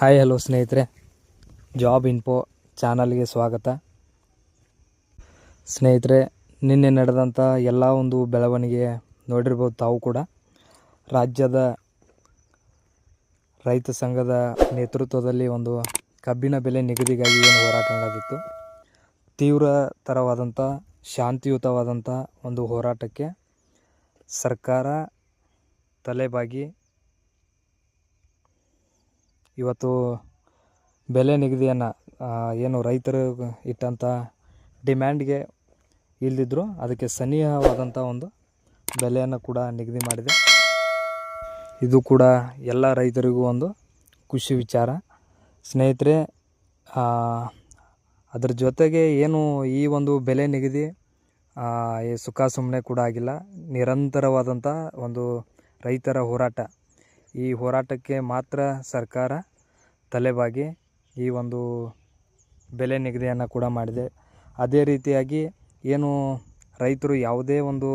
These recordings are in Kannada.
ಹಾಯ್ ಹಲೋ ಸ್ನೇಹಿತರೆ. ಜಾಬ್ ಇನ್ಫೋ ಚಾನಲ್ಗೆ ಸ್ವಾಗತ. ಸ್ನೇಹಿತರೆ, ನಿನ್ನೆ ನಡೆದಂಥ ಎಲ್ಲ ಒಂದು ಬೆಳವಣಿಗೆ ನೋಡಿರ್ಬೋದು ತಾವು ಕೂಡ. ರಾಜ್ಯದ ರೈತ ಸಂಘದ ನೇತೃತ್ವದಲ್ಲಿ ಒಂದು ಕಬ್ಬಿನ ಬೆಲೆ ನಿಗದಿಗಾಗಿ ಏನು ಹೋರಾಟ ನಡೆದಿತ್ತು. ತೀವ್ರತರವಾದಂಥ ಶಾಂತಿಯುತವಾದಂಥ ಒಂದು ಹೋರಾಟಕ್ಕೆ ಸರ್ಕಾರ ತಲೆಬಾಗಿ ಇವತ್ತು ಬೆಲೆ ನಿಗದಿಯನ್ನು ಏನು ರೈತರು ಇಟ್ಟಂಥ ಡಿಮ್ಯಾಂಡ್ಗೆ ಇಲ್ದಿದ್ರು ಅದಕ್ಕೆ ಸನಿಹವಾದಂಥ ಒಂದು ಬೆಲೆಯನ್ನು ಕೂಡ ನಿಗದಿ ಮಾಡಿದೆ. ಇದು ಕೂಡ ಎಲ್ಲ ರೈತರಿಗೂ ಒಂದು ಖುಷಿ ವಿಚಾರ. ಸ್ನೇಹಿತರೆ ಅದರ ಜೊತೆಗೆ ಏನು ಈ ಒಂದು ಬೆಲೆ ನಿಗದಿ ಸುಖ ಸುಮ್ಮನೆ ಕೂಡ ಆಗಿಲ್ಲ. ನಿರಂತರವಾದಂಥ ಒಂದು ರೈತರ ಹೋರಾಟ. ಈ ಹೋರಾಟಕ್ಕೆ ಮಾತ್ರ ಸರ್ಕಾರ ತಲೆಬಾಗಿ ಈ ಒಂದು ಬೆಲೆ ನಿಗದಿಯನ್ನು ಕೂಡ ಮಾಡಿದೆ. ಅದೇ ರೀತಿಯಾಗಿ ಏನು ರೈತರು ಯಾವುದೇ ಒಂದು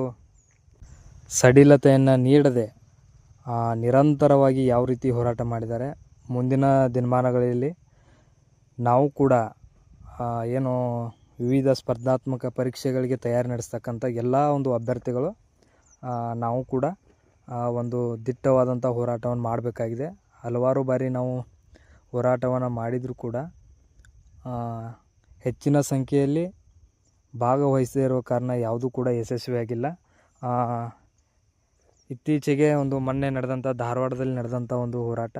ಸಡಿಲತೆಯನ್ನು ನೀಡದೆ ನಿರಂತರವಾಗಿ ಯಾವ ರೀತಿ ಹೋರಾಟ ಮಾಡಿದ್ದಾರೆ, ಮುಂದಿನ ದಿನಮಾನಗಳಲ್ಲಿ ನಾವು ಕೂಡ ಏನು ವಿವಿಧ ಸ್ಪರ್ಧಾತ್ಮಕ ಪರೀಕ್ಷೆಗಳಿಗೆ ತಯಾರಿ ನಡೆಸ್ತಕ್ಕಂಥ ಎಲ್ಲ ಒಂದು ಅಭ್ಯರ್ಥಿಗಳು ನಾವು ಕೂಡ ಒಂದು ದಿಟ್ಟವಾದಂಥ ಹೋರಾಟವನ್ನು ಮಾಡಬೇಕಾಗಿದೆ. ಹಲವಾರು ಬಾರಿ ನಾವು ಹೋರಾಟವನ್ನು ಮಾಡಿದರೂ ಕೂಡ ಹೆಚ್ಚಿನ ಸಂಖ್ಯೆಯಲ್ಲಿ ಭಾಗವಹಿಸದೇ ಇರೋ ಕಾರಣ ಯಾವುದೂ ಕೂಡ ಯಶಸ್ವಿಯಾಗಿಲ್ಲ. ಇತ್ತೀಚೆಗೆ ಒಂದು ಮೊನ್ನೆ ನಡೆದಂಥ ಧಾರವಾಡದಲ್ಲಿ ನಡೆದಂಥ ಒಂದು ಹೋರಾಟ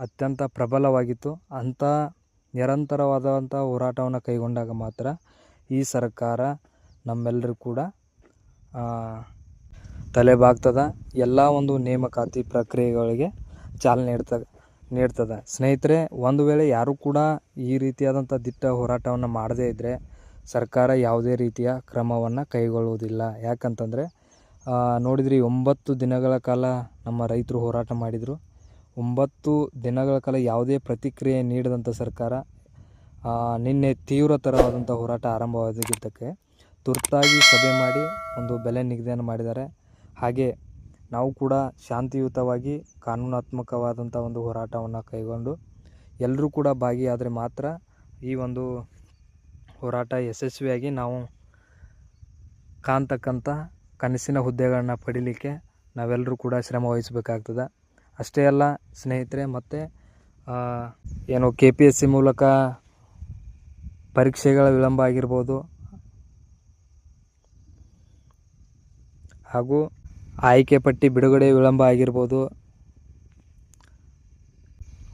ಅತ್ಯಂತ ಪ್ರಬಲವಾಗಿತ್ತು. ಅಂಥ ನಿರಂತರವಾದಂಥ ಹೋರಾಟವನ್ನು ಕೈಗೊಂಡಾಗ ಮಾತ್ರ ಈ ಸರ್ಕಾರ ನಮ್ಮೆಲ್ಲರೂ ಕೂಡ ತಲೆಬಾಗ್ತದ. ಎಲ್ಲ ಒಂದು ನೇಮಕಾತಿ ಪ್ರಕ್ರಿಯೆಗಳಿಗೆ ಚಾಲನೆ ನೀಡ್ತದೆ. ನೀಡ್ತದೆ. ಸ್ನೇಹಿತರೆ, ಒಂದು ವೇಳೆ ಯಾರೂ ಕೂಡ ಈ ರೀತಿಯಾದಂಥ ದಿಟ್ಟ ಹೋರಾಟವನ್ನು ಮಾಡದೇ ಇದ್ದರೆ ಸರ್ಕಾರ ಯಾವುದೇ ರೀತಿಯ ಕ್ರಮವನ್ನು ಕೈಗೊಳ್ಳುವುದಿಲ್ಲ. ಯಾಕಂತಂದರೆ ನೋಡಿದ್ರಿ ಒಂಬತ್ತು ದಿನಗಳ ಕಾಲ ನಮ್ಮ ರೈತರು ಹೋರಾಟ ಮಾಡಿದರು. ಒಂಬತ್ತು ದಿನಗಳ ಕಾಲ ಯಾವುದೇ ಪ್ರತಿಕ್ರಿಯೆ ನೀಡದಂಥ ಸರ್ಕಾರ ನಿನ್ನೆ ತೀವ್ರತರವಾದಂಥ ಹೋರಾಟ ಆರಂಭವಾಗಿದ್ದಕ್ಕೆ ತುರ್ತಾಗಿ ಸಭೆ ಮಾಡಿ ಒಂದು ಬೆಲೆ ನಿಗದಿಯನ್ನು ಮಾಡಿದ್ದಾರೆ. ಹಾಗೆ ನಾವು ಕೂಡ ಶಾಂತಿಯುತವಾಗಿ ಕಾನೂನಾತ್ಮಕವಾದಂಥ ಒಂದು ಹೋರಾಟವನ್ನು ಕೈಗೊಂಡು ಎಲ್ಲರೂ ಕೂಡ ಭಾಗಿಯಾದರೆ ಮಾತ್ರ ಈ ಒಂದು ಹೋರಾಟ ಯಶಸ್ವಿಯಾಗಿ ನಾವು ಕಾಣ್ತಕ್ಕಂಥ ಕನಸಿನ ಹುದ್ದೆಗಳನ್ನ ಪಡೀಲಿಕ್ಕೆ ನಾವೆಲ್ಲರೂ ಕೂಡ ಶ್ರಮ ವಹಿಸಬೇಕಾಗ್ತದೆ. ಅಷ್ಟೇ ಅಲ್ಲ, ಸ್ನೇಹಿತರೆ, ಮತ್ತು ಏನು ಕೆ ಪಿ ಎಸ್ ಸಿ ಮೂಲಕ ಪರೀಕ್ಷೆಗಳ ವಿಳಂಬ ಆಗಿರ್ಬೋದು ಹಾಗೂ ಆಯ್ಕೆ ಪಟ್ಟಿ ಬಿಡುಗಡೆ ವಿಳಂಬ ಆಗಿರ್ಬೋದು.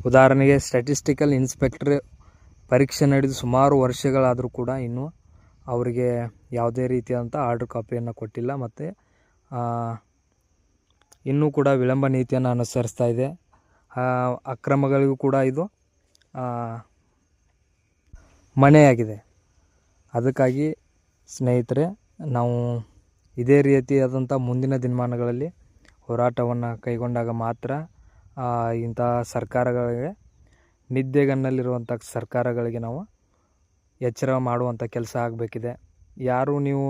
ಉದಾಹರಣೆಗೆ ಸ್ಟ್ಯಾಟಿಸ್ಟಿಕಲ್ ಇನ್ಸ್ಪೆಕ್ಟರ್ ಪರೀಕ್ಷೆ ನಡೆದು ಸುಮಾರು ವರ್ಷಗಳಾದರೂ ಕೂಡ ಇನ್ನೂ ಅವರಿಗೆ ಯಾವುದೇ ರೀತಿಯಾದಂಥ ಆರ್ಡ್ರ್ ಕಾಪಿಯನ್ನು ಕೊಟ್ಟಿಲ್ಲ ಮತ್ತು ಇನ್ನೂ ಕೂಡ ವಿಳಂಬ ನೀತಿಯನ್ನು ಅನುಸರಿಸ್ತಾ ಇದೆ. ಅಕ್ರಮಗಳಿಗೂ ಕೂಡ ಇದು ಮನೆಯಾಗಿದೆ ಅದಕ್ಕಾಗಿ ಸ್ನೇಹಿತರೆ, ನಾವು ಇದೇ ರೀತಿಯಾದಂಥ ಮುಂದಿನ ದಿನಮಾನಗಳಲ್ಲಿ ಹೋರಾಟವನ್ನು ಕೈಗೊಂಡಾಗ ಮಾತ್ರ ಇಂತಹ ಸರ್ಕಾರಗಳಿಗೆ, ನಿದ್ದೆಗನ್ನಲ್ಲಿರುವಂಥ ಸರ್ಕಾರಗಳಿಗೆ ನಾವು ಎಚ್ಚರ ಮಾಡುವಂಥ ಕೆಲಸ ಆಗಬೇಕಿದೆ. ಯಾರು ನೀವು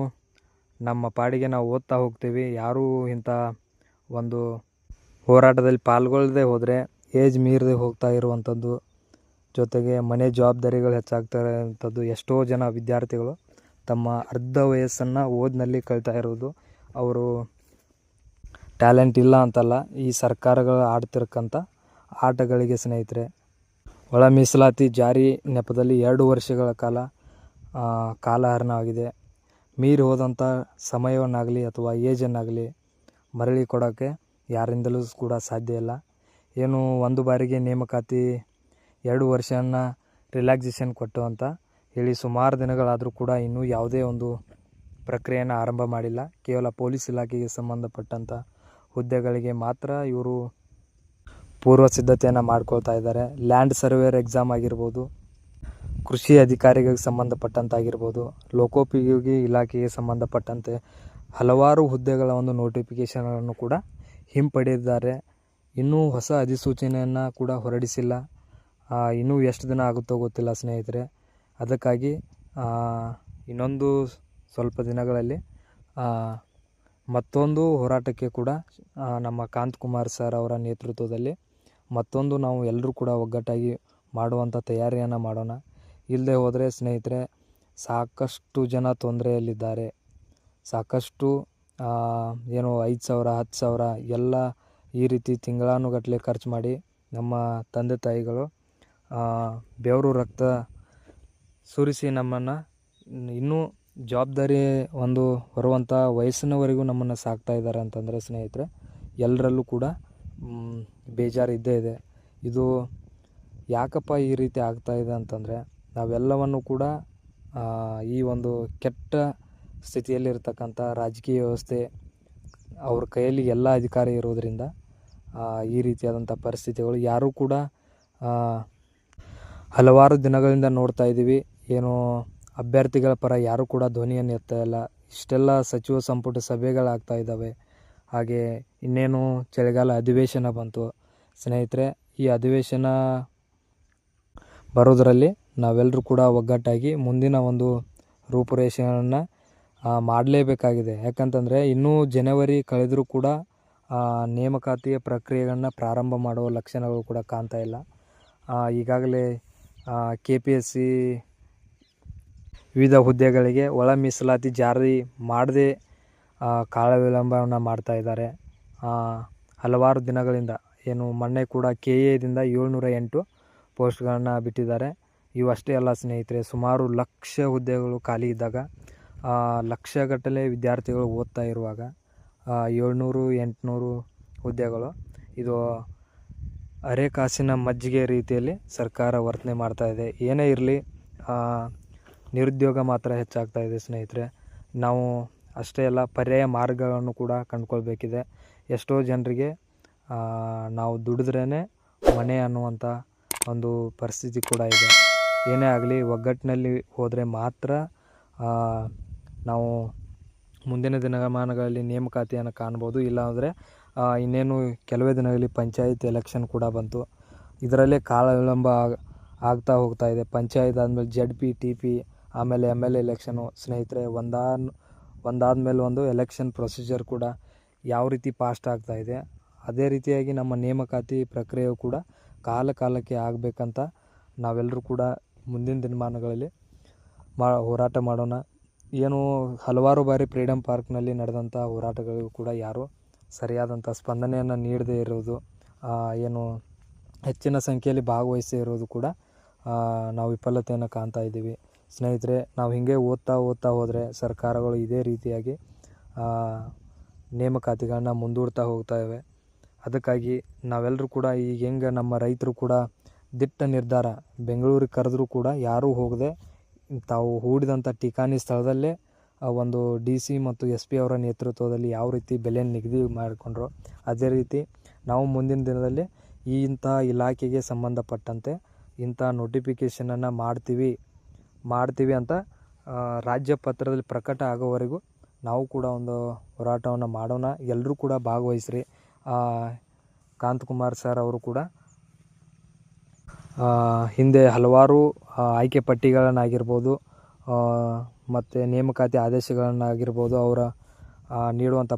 ನಮ್ಮ ಪಾಡಿಗೆ ನಾವು ಓದ್ತಾ ಹೋಗ್ತೀವಿ, ಯಾರೂ ಇಂಥ ಒಂದು ಹೋರಾಟದಲ್ಲಿ ಪಾಲ್ಗೊಳ್ಳದೆ ಹೋದರೆ, ಏಜ್ ಮೀರದೆ ಹೋಗ್ತಾ ಇರುವಂಥದ್ದು, ಜೊತೆಗೆ ಮನೆ ಜವಾಬ್ದಾರಿಗಳು ಹೆಚ್ಚಾಗ್ತಾ ಇರೋವಂಥದ್ದು, ಎಷ್ಟೋ ಜನ ವಿದ್ಯಾರ್ಥಿಗಳು ತಮ್ಮ ಅರ್ಧ ವಯಸ್ಸನ್ನು ಓದಿನಲ್ಲಿ ಕಳೀತಾ ಇರೋದು. ಅವರು ಟ್ಯಾಲೆಂಟ್ ಇಲ್ಲ ಅಂತಲ್ಲ, ಈ ಸರ್ಕಾರಗಳು ಆಡ್ತಿರಕ್ಕಂಥ ಆಟಗಳಿಗೆ ಸ್ನೇಹಿತರೆ. ಒಳ ಮೀಸಲಾತಿ ಜಾರಿ ನೆಪದಲ್ಲಿ ಎರಡು ವರ್ಷಗಳ ಕಾಲ ಕಾಲಹರಣವಾಗಿದೆ ಮೀರಿ ಹೋದಂಥ ಸಮಯವನ್ನಾಗಲಿ ಅಥವಾ ಏಜನ್ನಾಗಲಿ ಮರಳಿ ಕೊಡೋಕ್ಕೆ ಯಾರಿಂದಲೂ ಕೂಡ ಸಾಧ್ಯ ಇಲ್ಲ. ಏನು ಒಂದು ಬಾರಿಗೆ ನೇಮಕಾತಿ ಎರಡು ವರ್ಷನ ರಿಲ್ಯಾಕ್ಸೇಷನ್ ಕೊಟ್ಟು ಅಂತ ಹೇಳಿ ಸುಮಾರು ದಿನಗಳಾದರೂ ಕೂಡ ಇನ್ನೂ ಯಾವುದೇ ಒಂದು ಪ್ರಕ್ರಿಯೆಯನ್ನು ಆರಂಭ ಮಾಡಿಲ್ಲ. ಕೇವಲ ಪೊಲೀಸ್ ಇಲಾಖೆಗೆ ಸಂಬಂಧಪಟ್ಟಂಥ ಹುದ್ದೆಗಳಿಗೆ ಮಾತ್ರ ಇವರು ಪೂರ್ವ ಸಿದ್ಧತೆಯನ್ನು ಮಾಡ್ಕೊಳ್ತಾ ಇದ್ದಾರೆ. ಲ್ಯಾಂಡ್ ಸರ್ವೇರ್ ಎಕ್ಸಾಮ್ ಆಗಿರ್ಬೋದು, ಕೃಷಿ ಅಧಿಕಾರಿಗಳಿಗೆ ಸಂಬಂಧಪಟ್ಟಂತಾಗಿರ್ಬೋದು, ಲೋಕೋಪಯೋಗಿ ಇಲಾಖೆಗೆ ಸಂಬಂಧಪಟ್ಟಂತೆ ಹಲವಾರು ಹುದ್ದೆಗಳ ಒಂದು ನೋಟಿಫಿಕೇಷನ್ಗಳನ್ನು ಕೂಡ ಹಿಂಪಡೆದಿದ್ದಾರೆ. ಇನ್ನೂ ಹೊಸ ಅಧಿಸೂಚನೆಯನ್ನು ಕೂಡ ಹೊರಡಿಸಿಲ್ಲ. ಇನ್ನೂ ಎಷ್ಟು ದಿನ ಆಗುತ್ತೋ ಗೊತ್ತಿಲ್ಲ ಸ್ನೇಹಿತರೆ. ಅದಕ್ಕಾಗಿ ಇನ್ನೊಂದು ಸ್ವಲ್ಪ ದಿನಗಳಲ್ಲಿ ಮತ್ತೊಂದು ಹೋರಾಟಕ್ಕೆ ಕೂಡ ನಮ್ಮ ಕಾಂತ್ ಕುಮಾರ್ ಸರ್ ಅವರ ನೇತೃತ್ವದಲ್ಲಿ ಮತ್ತೊಂದು ನಾವು ಎಲ್ಲರೂ ಕೂಡ ಒಗ್ಗಟ್ಟಾಗಿ ಮಾಡುವಂಥ ತಯಾರಿಯನ್ನು ಮಾಡೋಣ. ಇಲ್ಲದೆ ಹೋದರೆ ಸ್ನೇಹಿತರೆ, ಸಾಕಷ್ಟು ಜನ ತೊಂದರೆಯಲ್ಲಿದ್ದಾರೆ. ಸಾಕಷ್ಟು ಏನು ಐದು ಸಾವಿರ, ಹತ್ತು ಸಾವಿರ ಎಲ್ಲ ಈ ರೀತಿ ತಿಂಗಳಾನುಗಟ್ಟಲೆ ಖರ್ಚು ಮಾಡಿ ನಮ್ಮ ತಂದೆ ತಾಯಿಗಳು ಬೆವರು ರಕ್ತ ಸುರಿಸಿ ನಮ್ಮನ್ನು, ಇನ್ನೂ ಜವಾಬ್ದಾರಿ ಒಂದು ಬರುವಂಥ ವಯಸ್ಸಿನವರೆಗೂ ನಮ್ಮನ್ನು ಸಾಕ್ತಾ ಇದ್ದಾರೆ ಅಂತಂದರೆ ಸ್ನೇಹಿತರೆ ಎಲ್ಲರಲ್ಲೂ ಕೂಡ ಬೇಜಾರು ಇದ್ದೇ ಇದೆ. ಇದು ಯಾಕಪ್ಪ ಈ ರೀತಿ ಆಗ್ತಾ ಇದೆ ಅಂತಂದರೆ, ನಾವೆಲ್ಲವನ್ನು ಕೂಡ ಈ ಒಂದು ಕೆಟ್ಟ ಸ್ಥಿತಿಯಲ್ಲಿರ್ತಕ್ಕಂಥ ರಾಜಕೀಯ ವ್ಯವಸ್ಥೆ, ಅವ್ರ ಕೈಯಲ್ಲಿ ಎಲ್ಲ ಅಧಿಕಾರ ಇರೋದರಿಂದ ಈ ರೀತಿಯಾದಂಥ ಪರಿಸ್ಥಿತಿಗಳು ಯಾರೂ ಕೂಡ ಹಲವಾರು ದಿನಗಳಿಂದ ನೋಡ್ತಾ ಇದ್ದೀವಿ. ಏನು ಅಭ್ಯರ್ಥಿಗಳ ಪರ ಯಾರೂ ಕೂಡ ಧ್ವನಿಯನ್ನು ಎತ್ತಾ ಇಲ್ಲ. ಇಷ್ಟೆಲ್ಲ ಸಚಿವ ಸಂಪುಟ ಸಭೆಗಳಾಗ್ತಾ ಇದ್ದಾವೆ. ಹಾಗೆ ಇನ್ನೇನು ಚಳಿಗಾಲ ಅಧಿವೇಶನ ಬಂತು. ಸ್ನೇಹಿತರೆ, ಈ ಅಧಿವೇಶನ ಬರೋದರಲ್ಲಿ ನಾವೆಲ್ಲರೂ ಕೂಡ ಒಗ್ಗಟ್ಟಾಗಿ ಮುಂದಿನ ಒಂದು ರೂಪುರೇಷೆಯನ್ನು ಮಾಡಲೇಬೇಕಾಗಿದೆ. ಯಾಕಂತಂದರೆ ಇನ್ನೂ ಜನವರಿ ಕಳೆದರೂ ಕೂಡ ನೇಮಕಾತಿಯ ಪ್ರಕ್ರಿಯೆಗಳನ್ನ ಪ್ರಾರಂಭ ಮಾಡುವ ಲಕ್ಷಣಗಳು ಕೂಡ ಕಾಣ್ತಾ ಇಲ್ಲ. ಈಗಾಗಲೇ ಕೆ ಪಿ ಎಸ್ ಸಿ ವಿವಿಧ ಹುದ್ದೆಗಳಿಗೆ ಒಳ ಮೀಸಲಾತಿ ಜಾರಿ ಮಾಡದೆ ಕಾಲ ವಿಳಂಬವನ್ನು ಮಾಡ್ತಾ ಇದ್ದಾರೆ. ಹಲವಾರು ದಿನಗಳಿಂದ, ಏನು ಮೊನ್ನೆ ಕೂಡ ಕೆ ಎದಿಂದ ಏಳ್ನೂರ ಎಂಟು ಪೋಸ್ಟ್ಗಳನ್ನು ಬಿಟ್ಟಿದ್ದಾರೆ. ಇವಷ್ಟೇ ಅಲ್ಲ ಸ್ನೇಹಿತರೆ, ಸುಮಾರು ಲಕ್ಷ ಹುದ್ದೆಗಳು ಖಾಲಿ ಇದ್ದಾಗ ಲಕ್ಷಗಟ್ಟಲೆ ವಿದ್ಯಾರ್ಥಿಗಳು ಓದ್ತಾ ಇರುವಾಗ ಏಳ್ನೂರು, ಎಂಟುನೂರು ಹುದ್ದೆಗಳು ಇದು ಅರೆಕಾಸಿನ ಮಜ್ಜಿಗೆ ರೀತಿಯಲ್ಲಿ ಸರ್ಕಾರ ವರ್ತನೆ ಮಾಡ್ತಾಯಿದೆ ಏನೇ ಇರಲಿ ನಿರುದ್ಯೋಗ ಮಾತ್ರ ಹೆಚ್ಚಾಗ್ತಾ ಇದೆ ಸ್ನೇಹಿತರೆ. ನಾವು ಅಷ್ಟೇ ಅಲ್ಲ, ಪರ್ಯಾಯ ಮಾರ್ಗಗಳನ್ನು ಕೂಡ ಕಂಡುಕೊಳ್ಬೇಕಿದೆ. ಎಷ್ಟೋ ಜನರಿಗೆ ನಾವು ದುಡಿದ್ರೇ ಮನೆ ಅನ್ನುವಂಥ ಒಂದು ಪರಿಸ್ಥಿತಿ ಕೂಡ ಇದೆ. ಏನೇ ಆಗಲಿ, ಒಗ್ಗಟ್ಟಿನಲ್ಲಿ ಹೋದರೆ ಮಾತ್ರ ನಾವು ಮುಂದಿನ ದಿನಮಾನಗಳಲ್ಲಿ ನೇಮಕಾತಿಯನ್ನು ಕಾಣ್ಬೋದು. ಇಲ್ಲಾಂದರೆ ಇನ್ನೇನು ಕೆಲವೇ ದಿನಗಳಲ್ಲಿ ಪಂಚಾಯತ್ ಎಲೆಕ್ಷನ್ ಕೂಡ ಬಂತು. ಇದರಲ್ಲೇ ಕಾಲ ವಿಳಂಬ ಆಗ್- ಆಗ್ತಾ ಹೋಗ್ತಾ ಇದೆ. ಪಂಚಾಯತ್ ಆದಮೇಲೆ ಜಡ್ ಪಿ, ಟಿ ಪಿ ಆಮೇಲೆ ಎಂ ಎಲ್ ಎಲೆಕ್ಷನು ಸ್ನೇಹಿತರೆ ಒಂದಾದ ಮೇಲೆ ಒಂದು ಎಲೆಕ್ಷನ್ ಪ್ರೊಸೀಜರ್ ಕೂಡ ಯಾವ ರೀತಿ ಪಾಸ್ಟ್ ಆಗ್ತಾ ಇದೆ, ಅದೇ ರೀತಿಯಾಗಿ ನಮ್ಮ ನೇಮಕಾತಿ ಪ್ರಕ್ರಿಯೆಯು ಕೂಡ ಕಾಲ ಕಾಲಕ್ಕೆ ಆಗಬೇಕಂತ ನಾವೆಲ್ಲರೂ ಕೂಡ ಮುಂದಿನ ದಿನಮಾನಗಳಲ್ಲಿ ಮಾ, ಹೋರಾಟ ಮಾಡೋಣ. ಏನು ಹಲವಾರು ಬಾರಿ ಫ್ರೀಡಮ್ ಪಾರ್ಕ್ನಲ್ಲಿ ನಡೆದಂಥ ಹೋರಾಟಗಳಿಗೂ ಕೂಡ ಯಾರು ಸರಿಯಾದಂಥ ಸ್ಪಂದನೆಯನ್ನು ನೀಡದೇ ಇರೋದು ಏನು ಹೆಚ್ಚಿನ ಸಂಖ್ಯೆಯಲ್ಲಿ ಭಾಗವಹಿಸದೇ ಇರೋದು ಕೂಡ ನಾವು ವಿಫಲತೆಯನ್ನು ಕಾಣ್ತಾ ಇದ್ದೀವಿ. ಸ್ನೇಹಿತರೆ, ನಾವು ಹೀಗೆ ಓದ್ತಾ ಓದ್ತಾ ಹೋದರೆ ಸರ್ಕಾರಗಳು ಇದೇ ರೀತಿಯಾಗಿ ನೇಮಕಾತಿಗಳನ್ನ ಮುಂದೂಡ್ತಾ ಹೋಗ್ತಾ ಇವೆ. ಅದಕ್ಕಾಗಿ ನಾವೆಲ್ಲರೂ ಕೂಡ ಈಗ ಹೆಂಗೆ ನಮ್ಮ ರೈತರು ಕೂಡ ದಿಟ್ಟ ನಿರ್ಧಾರ, ಬೆಂಗಳೂರಿಗೆ ಕರೆದರೂ ಕೂಡ ಯಾರೂ ಹೋಗದೆ, ತಾವು ಹೂಡಿದಂಥ ಠಿಕಾಣಿ ಸ್ಥಳದಲ್ಲೇ ಒಂದು ಡಿ ಸಿ ಮತ್ತು ಎಸ್ ಪಿ ಅವರ ನೇತೃತ್ವದಲ್ಲಿ ಯಾವ ರೀತಿ ಬೆಲೆ ನಿಗದಿ ಮಾಡಿಕೊಂಡ್ರು, ಅದೇ ರೀತಿ ನಾವು ಮುಂದಿನ ದಿನದಲ್ಲಿ ಈ ಇಂಥ ಇಲಾಖೆಗೆ ಸಂಬಂಧಪಟ್ಟಂತೆ ಇಂಥ ನೋಟಿಫಿಕೇಷನನ್ನು ಮಾಡ್ತೀವಿ. ಮಾಡ್ತೀವಿ ಅಂತ ರಾಜ್ಯ ಪತ್ರದಲ್ಲಿ ಪ್ರಕಟ ಆಗೋವರೆಗೂ ನಾವು ಕೂಡ ಒಂದು ಹೋರಾಟವನ್ನು ಮಾಡೋಣ. ಎಲ್ಲರೂ ಕೂಡ ಭಾಗವಹಿಸ್ರಿ. ಕಾಂತಕುಮಾರ್ ಸರ್ ಅವರು ಕೂಡ ಹಿಂದೆ ಹಲವಾರು ಆಯ್ಕೆ ಪಟ್ಟಿಗಳನ್ನಾಗಿರ್ಬೋದು ಮತ್ತು ನೇಮಕಾತಿ ಆದೇಶಗಳನ್ನಾಗಿರ್ಬೋದು ಅವರ ನೀಡುವಂಥ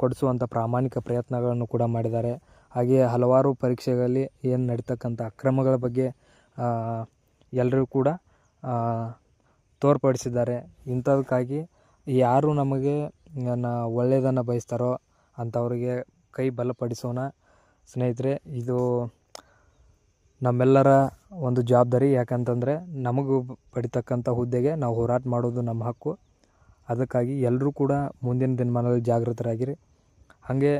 ಕೊಡಿಸುವಂಥ ಪ್ರಾಮಾಣಿಕ ಪ್ರಯತ್ನಗಳನ್ನು ಕೂಡ ಮಾಡಿದ್ದಾರೆ. ಹಾಗೆಯೇ ಹಲವಾರು ಪರೀಕ್ಷೆಗಳಲ್ಲಿ ಏನು ನಡೀತಕ್ಕಂಥ ಅಕ್ರಮಗಳ ಬಗ್ಗೆ ಎಲ್ಲರೂ ಕೂಡ ತೋರ್ಪಡಿಸಿದ್ದಾರೆ. ಇಂಥದಕ್ಕಾಗಿ ಯಾರು ನಮಗೆ ನನ್ನ ಒಳ್ಳೆಯದನ್ನು ಬಯಸ್ತಾರೋ ಅಂಥವ್ರಿಗೆ ಕೈ ಬಲಪಡಿಸೋಣ. ಸ್ನೇಹಿತರೆ, ಇದು ನಮ್ಮೆಲ್ಲರ ಒಂದು ಜವಾಬ್ದಾರಿ. ಯಾಕಂತಂದರೆ, ನಮಗೂ ಪಡಿತಕ್ಕಂಥ ಹುದ್ದೆಗೆ ನಾವು ಹೋರಾಟ ಮಾಡೋದು ನಮ್ಮ ಹಕ್ಕು. ಅದಕ್ಕಾಗಿ ಎಲ್ಲರೂ ಕೂಡ ಮುಂದಿನ ದಿನಮಾನದಲ್ಲಿ ಜಾಗೃತರಾಗಿರಿ. ಹಾಗೆ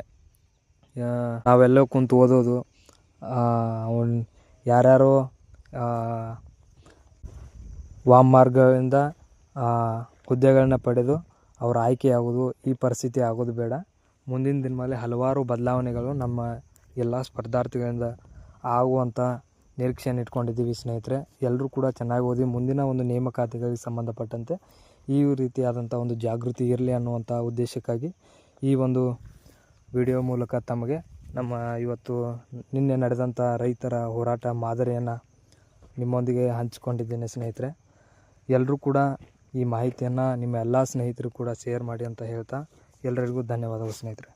ನಾವೆಲ್ಲೋ ಕುಂತು ಓದೋದು ಅವ್ನು ಯಾರ್ಯಾರೋ ಆ, ಹುದ್ದೆಗಳನ್ನ ಪಡೆದು ಅವರ ಆಯ್ಕೆಯಾಗೋದು ಈ ಪರಿಸ್ಥಿತಿ ಆಗೋದು ಬೇಡ. ಮುಂದಿನ ದಿನಮಾನದಲ್ಲಿ ಹಲವಾರು ಬದಲಾವಣೆಗಳು ನಮ್ಮ ಎಲ್ಲ ಸ್ಪರ್ಧಾರ್ಥಿಗಳಿಂದ ಆಗುವಂಥ ನಿರೀಕ್ಷೆಯನ್ನು ಇಟ್ಕೊಂಡಿದ್ದೀವಿ ಸ್ನೇಹಿತರೆ. ಎಲ್ಲರೂ ಕೂಡ ಚೆನ್ನಾಗಿ ಓದಿ ಮುಂದಿನ ಒಂದು ನೇಮಕಾತಿಗಳಿಗೆ ಸಂಬಂಧಪಟ್ಟಂತೆ ಈ ರೀತಿಯಾದಂಥ ಒಂದು ಜಾಗೃತಿ ಇರಲಿ ಅನ್ನುವಂಥ ಉದ್ದೇಶಕ್ಕಾಗಿ ಈ ಒಂದು ವಿಡಿಯೋ ಮೂಲಕ ತಮಗೆ ನಮ್ಮ ಇವತ್ತು ನಿನ್ನೆ ನಡೆದಂಥ ರೈತರ ಹೋರಾಟ ಮಾದರಿಯನ್ನು ನಿಮ್ಮೊಂದಿಗೆ ಹಂಚಿಕೊಂಡಿದ್ದೇನೆ ಸ್ನೇಹಿತರೆ. ಎಲ್ಲರೂ ಕೂಡ ಈ ಮಾಹಿತಿಯನ್ನು ನಿಮ್ಮ ಎಲ್ಲ ಸ್ನೇಹಿತರು ಕೂಡ ಶೇರ್ ಮಾಡಿ ಅಂತ ಹೇಳ್ತಾ ಎಲ್ಲರಿಗೂ ಧನ್ಯವಾದಗಳು ಸ್ನೇಹಿತರೆ.